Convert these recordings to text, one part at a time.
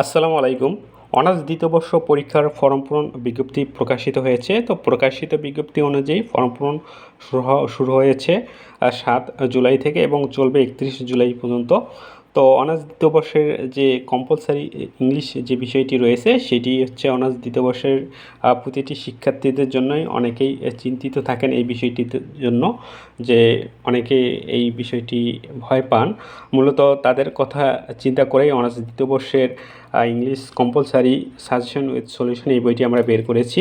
আসসালামু আলাইকুম। অনার্স দ্বিতীয় বর্ষ পরীক্ষার ফর্ম পূরণ বিজ্ঞপ্তি প্রকাশিত হয়েছে। তো প্রকাশিত বিজ্ঞপ্তি অনুযায়ী ফর্ম পূরণ শুরু শুরু হয়েছে সাত জুলাই থেকে এবং চলবে একত্রিশ জুলাই পর্যন্ত। তো অনার্স দ্বিতীয় বর্ষের যে কম্পালসারি ইংলিশ যে বিষয়টি রয়েছে, সেটি হচ্ছে অনার্স দ্বিতীয় বর্ষের প্রতিটি শিক্ষার্থীদের জন্যই অনেকেই চিন্তিত থাকেন এই বিষয়টির জন্য, যে অনেকে এই বিষয়টি ভয় পান। মূলত তাদের কথা চিন্তা করেই অনার্স দ্বিতীয় বর্ষের English compulsory suggestion with solution এই বইটি আমরা বের করেছি।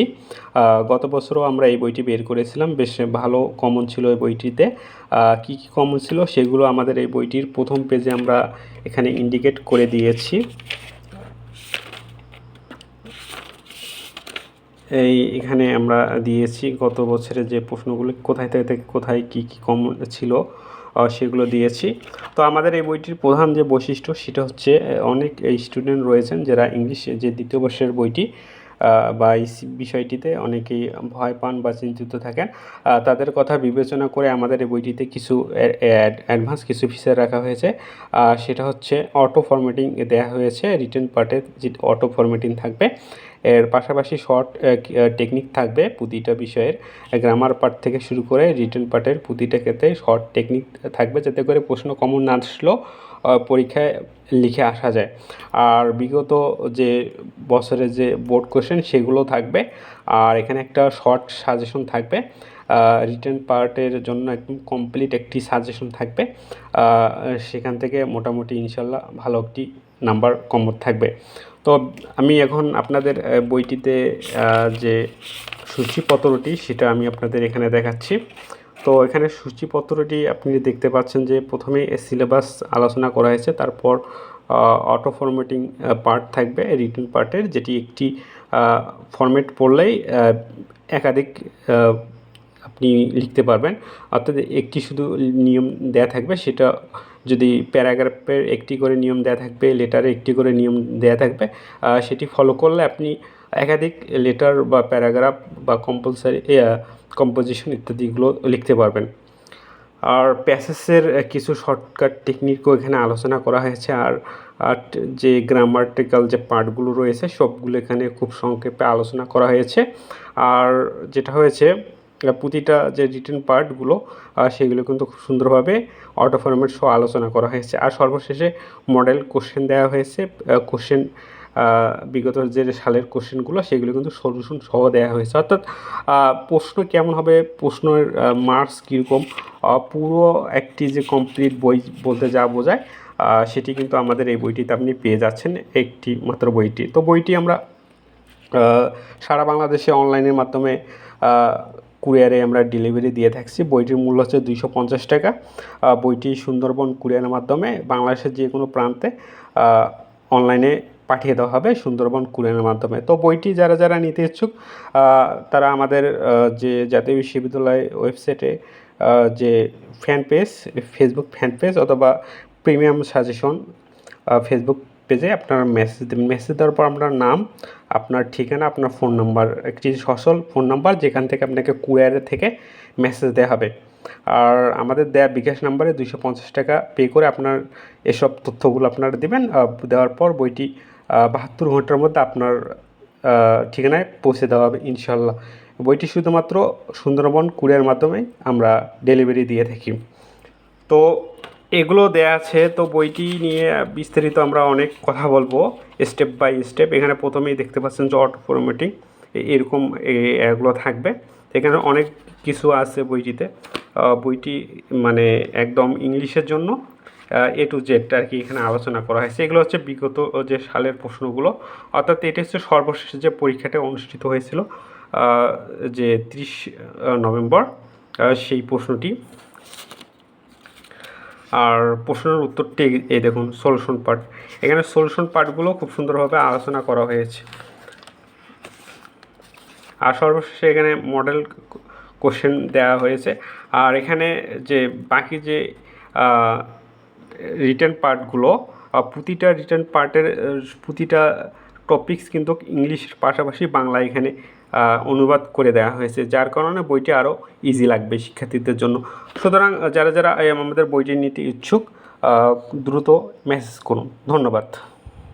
গত বছরও আমরা এই বইটি বের করেছিলাম। বেশ ভালো কমন ছিল এই বইটিতে। কী কী কমন ছিল সেগুলো আমাদের এই বইটির প্রথম পেজে আমরা এখানে ইন্ডিকেট করে দিয়েছি। এই এখানে আমরা দিয়েছি গত বছরের যে প্রশ্নগুলো, কোথায় থেকে কোথায় কী কী কম ছিল সেগুলো দিয়েছি। তো আমাদের এই বইটির প্রধান যে বৈশিষ্ট্য সেটা হচ্ছে অনেক স্টুডেন্ট রয়েছেন যারা ইংলিশ যে দ্বিতীয় বর্ষের বইটি বা এই বিষয়টিতে অনেকেই ভয় পান বা চিন্তিত থাকেন। তাদের কথা বিবেচনা করে আমাদের এই বইটিতে কিছু অ্যাডভান্স কিছু ফিচার রাখা হয়েছে। সেটা হচ্ছে অটো ফরম্যাটিং দেওয়া হয়েছে রিটার্ন পার্টে যে অটো ফরম্যাটিং থাকবে। এর পাশাপাশি শর্ট টেকনিক থাকবে প্রতিটা বিষয়ের। গ্রামার পার্ট থেকে শুরু করে রিটেন পার্টের প্রতিটা ক্ষেত্রে শর্ট টেকনিক থাকবে যাতে করে প্রশ্ন কমন না আসলেও পরীক্ষায় লিখে আসা যায়। আর বিগত যে বছরের যে বোর্ড কোশ্চেন সেগুলো থাকবে। আর এখানে একটা শর্ট সাজেশন থাকবে। রিটেন পার্টের জন্য একদম কমপ্লিট একটি সাজেশন থাকবে। সেখান থেকে মোটামুটি ইনশাল্লাহ ভালো একটি নাম্বার কম থাকবে। তো আমি এখন আপনাদের বইটিতে যে সূচিপত্রটি, সেটা আমি আপনাদের এখানে দেখাচ্ছি। তো এখানে সূচিপত্রটি আপনি দেখতে পাচ্ছেন যে প্রথমে সিলেবাস আলোচনা করা হয়েছে, তারপর অটো ফরম্যাটিং পার্ট থাকবে রিটার্ন পার্টের যেটি একটি ফরম্যাট পড়লেই একাধিক আপনি লিখতে পারবেন। অর্থাৎ একটি শুধু নিয়ম দেয়া থাকবে, সেটা যদি প্যারাগ্রাফের একটি করে নিয়ম দেয়া থাকবে, লেটারে একটি করে নিয়ম দেয়া থাকবে সেটি ফলো করলে আপনি একাধিক লেটার বা প্যারাগ্রাফ বা কম্পালসারি কম্পোজিশন ইত্যাদিগুলো লিখতে পারবেন। আর প্যাসেসের কিছু শর্টকাট টেকনিকও এখানে আলোচনা করা হয়েছে। আর আর যে গ্রামাটিক্যাল যে পার্টগুলো রয়েছে, সবগুলো এখানে খুব সংক্ষেপে আলোচনা করা হয়েছে। আর যেটা হয়েছে প্রতিটা যে রিটেন পার্টগুলো সেগুলো কিন্তু খুব সুন্দরভাবে অটো ফরম্যাট সহ আলোচনা করা হয়েছে। আর সর্বশেষে মডেল কোশ্চেন দেওয়া হয়েছে কোশ্চেন বিগত যে সালের কোশ্চেনগুলো সেগুলো কিন্তু সলিউশন সহ দেওয়া হয়েছে। অর্থাৎ প্রশ্ন কেমন হবে, প্রশ্নের মার্কস কীরকম পুরো একটি যে কমপ্লিট বই বলতে যা বোঝায় সেটি কিন্তু আমাদের এই বইটিতে আপনি পেয়ে যাচ্ছেন একটি মাত্র বইটি। তো বইটি আমরা সারা বাংলাদেশে অনলাইনের মাধ্যমে কুরিয়ারে আমরা ডেলিভারি দিয়ে থাকছি। বইটির মূল্য হচ্ছে দুইশো পঞ্চাশ টাকা। বইটি সুন্দরবন কুরিয়ারের মাধ্যমে বাংলাদেশের যে কোনো প্রান্তে অনলাইনে পাঠিয়ে দেওয়া হবে সুন্দরবন কুরিয়ারের মাধ্যমে। তো বইটি যারা যারা নিতে ইচ্ছুক তারা আমাদের যে জাতীয় বিশ্ববিদ্যালয় ওয়েবসাইটে যে fan page Facebook fan page অথবা প্রিমিয়াম সাজেশন ফেসবুক পেজে আপনার মেসেজ দেবেন। মেসেজ দেওয়ার পর আপনার নাম, আপনার ঠিকানা, আপনার ফোন নাম্বার একটি সচল ফোন নাম্বার যেখান থেকে আপনাকে কুরিয়ারের থেকে মেসেজ দেওয়া হবে। আর আমাদের দেয়া বিকাশ নাম্বারে দুইশো পঞ্চাশ টাকা পে করে আপনার এসব তথ্যগুলো আপনারা দেবেন। দেওয়ার পর বইটি বাহাত্তর ঘণ্টার মধ্যে আপনার ঠিকানায় পৌঁছে দেওয়া হবে ইনশাল্লাহ বইটি শুধুমাত্র সুন্দরবন কুরিয়ার মাধ্যমে আমরা ডেলিভারি দিয়ে থাকি। তো এগুলো দেয়া আছে, তো বইটি নিয়ে বিস্তারিত আমরা অনেক কথা বলব স্টেপ বাই স্টেপ এখানে প্রথমেই দেখতে পাচ্ছেন যে অটো ফরম্যাটিং এরকম এগুলো থাকবে। এখানে অনেক কিছু আছে বইটিতে। বইটি মানে একদম ইংলিশের জন্য এ টু জেড আর কি এখানে আলোচনা করা হয়েছে। এগুলো হচ্ছে বিগত যে সালের প্রশ্নগুলো, অর্থাৎ এটা হচ্ছে সর্বশেষ যে পরীক্ষাটা অনুষ্ঠিত হয়েছিল যে ত্রিশ নভেম্বর সেই প্রশ্নটি। আর প্রশ্নের উত্তরটি এই- দেখুন সলিউশন পার্ট এখানে সলিউশন পার্টগুলো খুব সুন্দরভাবে আলোচনা করা হয়েছে। আর সর্বশেষে এখানে মডেল কোশ্চেন দেওয়া হয়েছে। আর এখানে যে বাকি যে রিটার্ন পার্টগুলো প্রতিটা রিটার্ন পার্টের প্রতিটা টপিকস কিন্তু ইংলিশের পাশাপাশি বাংলা এখানে অনুবাদ করে দেওয়া হয়েছে, যার কারণে বইটি আরও ইজি লাগবে শিক্ষার্থীদের জন্য। সুতরাং যারা যারা আমাদের বইটি নিতে ইচ্ছুক দ্রুত মেসেজ করুন। ধন্যবাদ।